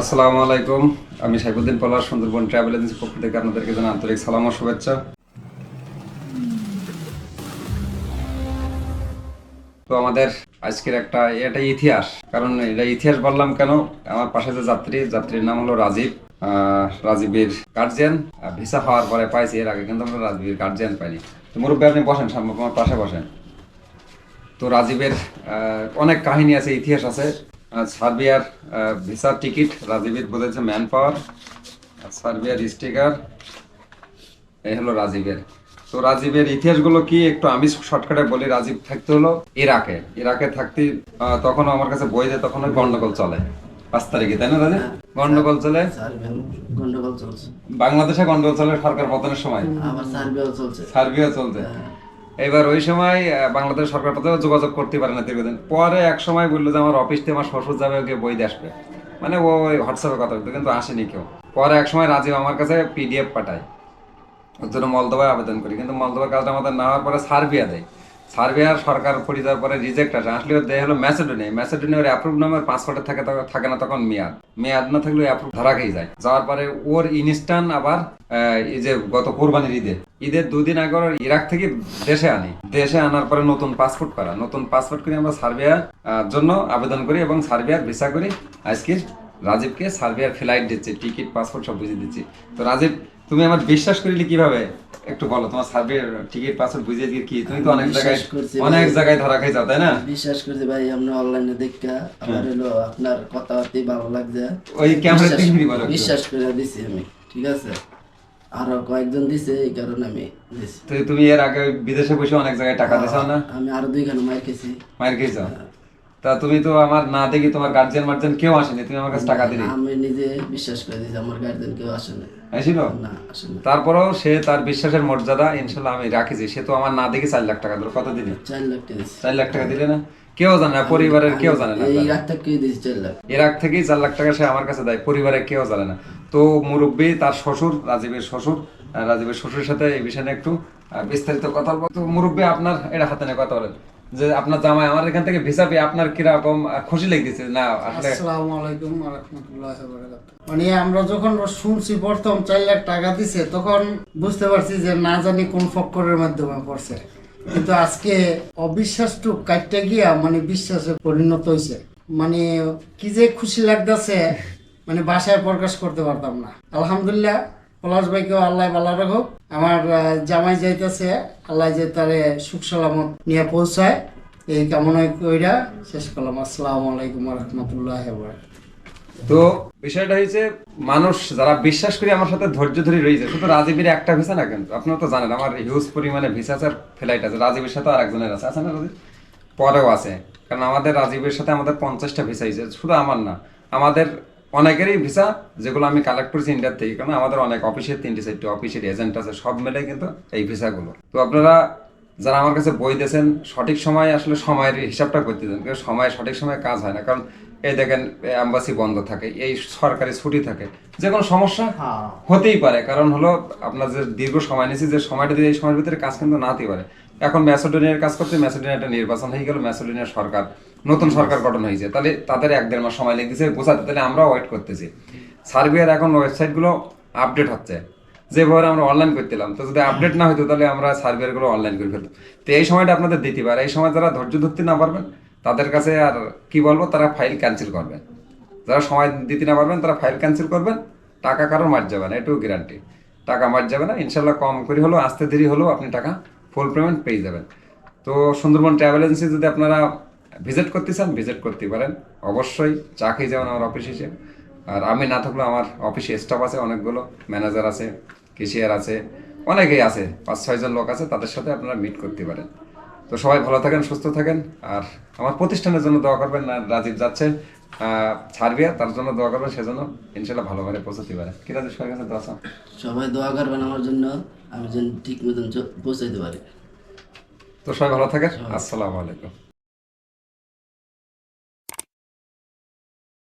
আসসালামু আলাইকুম। আমি সাইফুদ্দিন পলাশ, সুন্দরবন ট্রাভেল এজেন্সির পক্ষ থেকে আপনাদেরকে জানাই আন্তরিক সালাম ও শুভেচ্ছা। তো আমাদের আজকের একটা, এটা ইতিহাস। কারণ এটা ইতিহাস বললাম কেন? আমার পাশে যে যাত্রী, যাত্রীর নাম হলো রাজীব। রাজীবের গার্জিয়ান ভিসা হওয়ার পরে পাইছি, এর আগে কিন্তু আমরা রাজীবের গার্জিয়ান পাইনি। তো মুরব্বী, আপনি বসেন, সামনে আমার পাশে বসেন। তো রাজীবের অনেক কাহিনী আছে, ইতিহাস আছে। সার্বিয়ার ভিসার টিকিট রাজীবের বোঝাচ্ছে ম্যান পাওয়ার। সার্বিয়ার স্টিকার এই হলো রাজীবের। তো রাজীবের ইতিহাসগুলো কি একটু আমি শর্টকাটে বলি রাজীব থাকতে হলো ইরাকে। ইরাকে থাকতে তখন আমার কাছে বই দেয় তখন ওই গন্ডগোল চলে পাঁচ তারিখে তাই না রাজীব? গন্ডগোল চলে? গন্ডগোল চলছে। বাংলাদেশে গন্ডগোল চলে সরকার পতনের সময়? আবার সার্বিয়াও চলছে। সার্বিয়া চলছে। এবার ওই সময় বাংলাদেশ সরকার পথে যোগাযোগ করতে পারে না দীর্ঘদিন। পরে এক সময় বলল যে আমার অফিস থেকে আমার শ্বশুর যাবে, ওকে বই আসবে। মানে ও ওই হোয়াটসঅ্যাপে কথা বলতো, কিন্তু আসেনি কেউ। পরে এক সময় রাজীব আমার কাছে পিডিএফ পাঠায়। ওর জন্য মলদোবায় আবেদন করি, কিন্তু মলদোবার কাজটা আমাদের না হওয়ার পরে সার্বিয়া দেয়। সার্বিয়ার সরকার পরিচয় পরে রিজেক্ট আসে। আসলে দেয় হলো ম্যাসেডোনিয়া ম্যাসেডোনিয়ার অ্যাপ্রুভ নামের পাসপোর্টে থাকে থাকে না তখন মেয়াদ। মেয়াদ না থাকলে অ্যাপ্রুভ ধরা খেয়ে যায়। যাওয়ার পরে ওর ইনস্টান আবার এই যে গত কোরবানির ঈদে। ঈদের দুদিন আগে ইরাক থেকে দেশে আনি। দেশে আনার পরে নতুন পাসপোর্ট করা। নতুন পাসপোর্ট করে আমরা সার্বিয়ার জন্য আবেদন করি এবং সার্বিয়ার ভিসা করি। আজকে রাজীবকে সার্বিয়ার ফ্লাইট দিচ্ছে টিকিট পাসপোর্ট সব বুঝিয়ে দিচ্ছি। তো রাজীব তুমি আমার বিশ্বাস করিলি কীভাবে? একটু বলো তোমার সার্বিয়ার টিকিট পাসপোর্ট বুঝিয়ে দিয়ে কি? তুমি তো অনেক জায়গায় অনেক জায়গায় ধরা খাই যাও তাই না? বিশ্বাস করছি ভাই আপনি অনলাইনে দেখা আমার হলো আপনার কথাবার্তাই ভালো লাগছে। ওই ক্যামেরা তিনবিরি বলো বিশ্বাস করে দিছি আমি ঠিক আছে? আরও কয়েকজন দিছে এই কারণে আমি দিছি। তুমি এর আগে বিদেশে বসে অনেক জায়গায় টাকা দিয়েছ না? আমি আরও দুইখানে মার খেয়েছি। মায়ের খেয়েছো? তা তুমি তো আমার না দেখি তোমার গার্জিয়ান মার্জিয়ান কেউ আসেনি তুমি আমার কাছে টাকা দিলি। আমি নিজে বিশ্বাস করে দিছি আমার গার্জেন কেউ আসে না আসিল না আসে না তারপরেও সে তার বিশ্বাসের মর্যাদা ইনশাল্লাহ আমি রাখিছি সে তো আমার না দেখি চার লাখ টাকা দিল। কত দিনে চার লাখ টাকা চার লাখ টাকা দিলে না? কেউ জানে না পরিবারের কেউ জানে না। এই রাত থেকে দিছি চার লাখ। ইরাক থেকেই চার লাখ টাকা সে আমার কাছে দেয় পরিবারের কেউ জানে না। তো মুরব্বী তার শ্বশুর রাজীবের শ্বশুর রাজীবের শ্বশুরের সাথে এই বিষয়ে একটু বিস্তারিত কথা বলব। তো মুরব্বী আপনার এটা হাতে নিয়ে কথা বলেন। যে আপনার জামাই আমার এখান থেকে ভিসা পেয়ে আপনার কীরকম খুশি লেগেছে না আসসালামু আলাইকুম ওয়া রাহমাতুল্লাহি ওয়া বারাকাতুহু। মানে আমরা যখন শুনছি প্রথম চার লাখ টাকা দিছে, তখন বুঝতে পারছি যে না জানি কোন ফক্করের মাধ্যমে পড়ছে। কিন্তু আজকে অবিশ্বাস অবিশ্বাসটুক কাটতে গিয়া মানে বিশ্বাসে পরিণত হয়েছে মানে কি যে খুশি লাগতেছে মানে ভাষায় প্রকাশ করতে পারতাম না। আলহামদুলিল্লাহ পলাশ ভাইকেও আল্লাহ ভালো রাখুক। আমার জামাই যাইতেছে, আল্লাহ যে তারে সুখ সালামত নিয়ে পৌঁছায়। এই কামনা কইরা শেষ করলাম। আসসালামু আলাইকুম রহমতুল্লাহ তো বিষয়টা হয়েছে মানুষ যারা বিশ্বাস করে আমার সাথে ধৈর্য ধরে রয়েছে শুধু রাজীবের একটা ভিসা না কিন্তু? আপনারা তো জানেন, আমার হিউজ পরিমাণে ভিসা আছে ফ্লাইট আছে। রাজীবের সাথে আর একজনের আছে। আছে না রাজীব? পরেও আছে। কারণ আমাদের রাজীবের সাথে আমাদের পঞ্চাশটা ভিসা হয়েছে শুধু আমার না, আমাদের অনেকেরই ভিসা যেগুলো আমি কালেক্ট করেছি ইন্ডিয়ার থেকে কারণ আমাদের অনেক অফিসের তিনটে চারটে অফিসের এজেন্ট আছে সব মিলে কিন্তু এই ভিসাগুলো তো আপনারা যারা আমার কাছে বই দিয়েছেন সঠিক সময় আসলে সময়ের হিসাবটা করতে দেন কারণ সময় সঠিক সময়ে কাজ হয় না। কারণ এই দেখেন অ্যাম্বাসি বন্ধ থাকে এই সরকারি ছুটি থাকে। যে কোনো সমস্যা হতেই পারে কারণ হলো আপনার যে দীর্ঘ সময় নিয়েছি যে সময়টা দিয়ে এই সময়ের ভিতরে কাজ কিন্তু না হতেই পারে। এখন ম্যাসোডোনিয়ার কাজ করতে ম্যাসোডোনিয়াটা নির্বাচন হয়ে গেল ম্যাসোডোনিয়ার সরকার, নতুন সরকার গঠন হয়েছে। তাহলে তাদের এক দেড় মাস সময় লেগেছে বোঝাতে, তাহলে আমরাও ওয়েট করতেছি। সার্বিয়ার এখন ওয়েবসাইটগুলো আপডেট হচ্ছে। যেভাবে আমরা অনলাইন করতেলাম, তো যদি আপডেট না হতো তাহলে আমরা সার্ভিয়ারগুলো অনলাইন করে ফেলতাম। তো এই সময়টা আপনাদের দিতে পারে, এই সময় যারা ধৈর্য ধরতে না পারবেন, তাদের কাছে আর কি বলব, তারা ফাইল ক্যান্সেল করবেন। যারা সময় দিতে না পারবেন, তারা ফাইল ক্যান্সেল করবেন, টাকা কারোর মার যাবে না, এটুকু গ্যারান্টি টাকা মার যাবে না ইনশাল্লাহ কম করে হলেও, আস্তে দেরি হলেও আপনি টাকা ফুল পেমেন্ট পেয়ে যাবেন। তো সুন্দরবন ট্রাভেল এজেন্সি যদি আপনারা ভিজিট করতে চান, ভিজিট করতে পারেন। অবশ্যই চা খেয়ে যাবেন আমার অফিস এসে। আর আমি না থাকলেও আমার অফিসে স্টাফ আছে, অনেকগুলো ম্যানেজার আছে কেশিয়ার আছে, অনেকেই আছে। পাঁচ ছয়জন লোক আছে, তাদের সাথে আপনারা মিট করতে পারেন। তো সবাই ভালো থাকেন, সুস্থ থাকেন। আর আমার প্রতিষ্ঠানের জন্য দোয়া করবেন আর রাজীব যাচ্ছে সার্বিয়া তার জন্য দোয়া করবেন, সেজন্য ইনশাল্লাহ ভালোভাবে পৌঁছাতে পারে। কি রাজীব সবার কাছে দোয়া সবাই দোয়া করবেন আমার জন্য। আমি যেন ঠিক মতন পৌঁছাইতে পারি। তো সবাই ভালো থাকেন। আসসালামু আলাইকুম।